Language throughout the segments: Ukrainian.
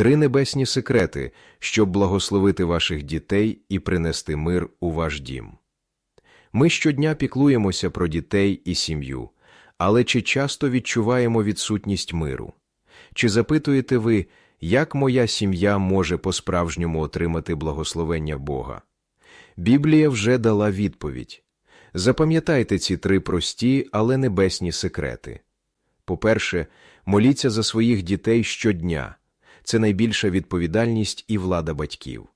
Три небесні секрети, щоб благословити ваших дітей і принести мир у ваш дім. Ми щодня піклуємося про дітей і сім'ю, але чи часто відчуваємо відсутність миру? Чи запитуєте ви, як моя сім'я може по-справжньому отримати благословення Бога? Біблія вже дала відповідь. Запам'ятайте ці три прості, але небесні секрети. По-перше, моліться за своїх дітей щодня. Це найбільша відповідальність і влада батьків.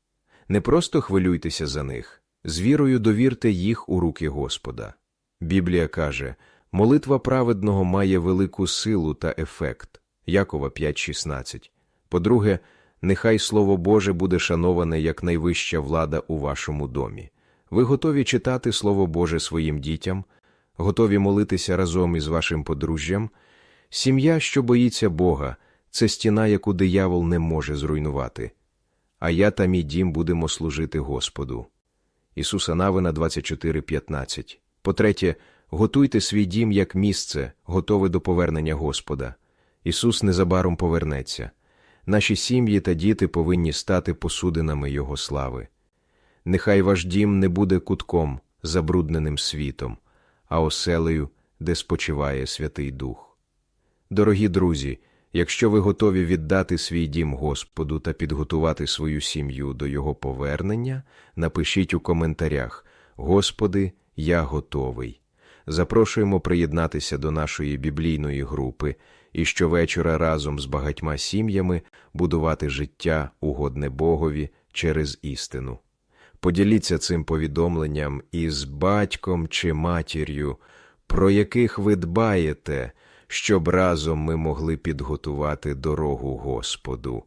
Не просто хвилюйтеся за них, з вірою довірте їх у руки Господа. Біблія каже, молитва праведного має велику силу та ефект. Якова 5.16. По-друге, нехай Слово Боже буде шановане як найвища влада у вашому домі. Ви готові читати Слово Боже своїм дітям, готові молитися разом із вашим подружжям? Сім'я, що боїться Бога, це стіна, яку диявол не може зруйнувати. А я та мій дім будемо служити Господу. Ісуса Навина 24.15. По-третє, готуйте свій дім як місце, готове до повернення Господа. Ісус незабаром повернеться. Наші сім'ї та діти повинні стати посудинами Його слави. Нехай ваш дім не буде кутком, забрудненим світом, а оселею, де спочиває Святий Дух. Дорогі друзі, якщо ви готові віддати свій дім Господу та підготувати свою сім'ю до Його повернення, напишіть у коментарях Господи, я готовий. Запрошуємо приєднатися до нашої біблійної групи і щовечора разом з багатьма сім'ями будувати життя, угодне Богові через істину. Поділіться цим повідомленням із батьком чи матір'ю, про яких ви дбаєте, щоб разом ми могли підготувати дорогу Господу.